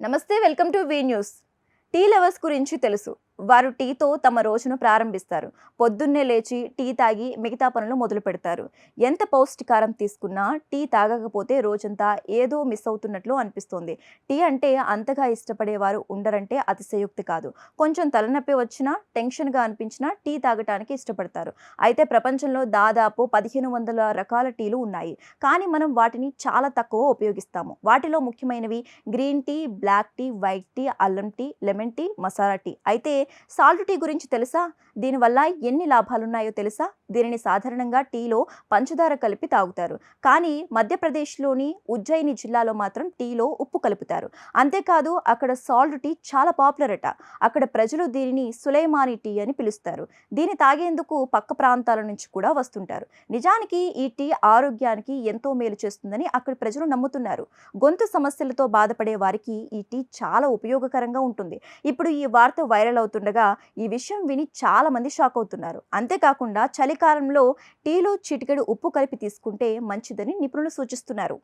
నమస్తే welcome to V news. Tea lovers గురించి తెలుసు. వారు టీతో తమ రోజును ప్రారంభిస్తారు. పొద్దున్నే లేచి టీ తాగి మిగతా పనులు మొదలు పెడతారు. ఎంత పౌష్టికారం తీసుకున్నా టీ తాగకపోతే రోజంతా ఏదో మిస్ అవుతున్నట్లు అనిపిస్తుంది. టీ అంటే అంతగా ఇష్టపడేవారు ఉండరంటే అతిశయోక్తి కాదు. కొంచెం తలనొప్పి వచ్చినా టెన్షన్గా అనిపించినా టీ తాగటానికి ఇష్టపడతారు. అయితే ప్రపంచంలో దాదాపు పదిహేను వందల రకాల టీలు ఉన్నాయి. కానీ మనం వాటిని చాలా తక్కువ ఉపయోగిస్తాము. వాటిలో ముఖ్యమైనవి green tea black tea white tea అల్లం tea lemon tea masala tea. అయితే సాల్ట్ టీ గురించి తెలుసా? దీనివల్ల ఎన్ని లాభాలున్నాయో తెలుసా? దీనిని సాధారణంగా టీలో పంచదార కలిపి తాగుతారు. కానీ మధ్యప్రదేశ్లోని ఉజ్జయిని జిల్లాలో మాత్రం టీలో ఉప్పు కలుపుతారు. అంతేకాదు అక్కడ సాల్ట్ టీ చాలా పాపులర్ అట అక్కడ ప్రజలు దీనిని సులైమాని టీ అని పిలుస్తారు. దీన్ని తాగేందుకు పక్క ప్రాంతాల నుంచి కూడా వస్తుంటారు. నిజానికి ఈ టీ ఆరోగ్యానికి ఎంతో మేలు చేస్తుందని అక్కడ ప్రజలు నమ్ముతున్నారు. గొంతు సమస్యలతో బాధపడే వారికి ఈ టీ చాలా ఉపయోగకరంగా ఉంటుంది. ఇప్పుడు ఈ వార్త వైరల్ అవుతుండగా ఈ విషయం విని చాలా మంది షాక్ అవుతున్నారు. అంతేకాకుండా చలికాలంలో టీలో చిటికెడు ఉప్పు కలిపి తీసుకుంటే మంచిదని నిపుణులు సూచిస్తున్నారు.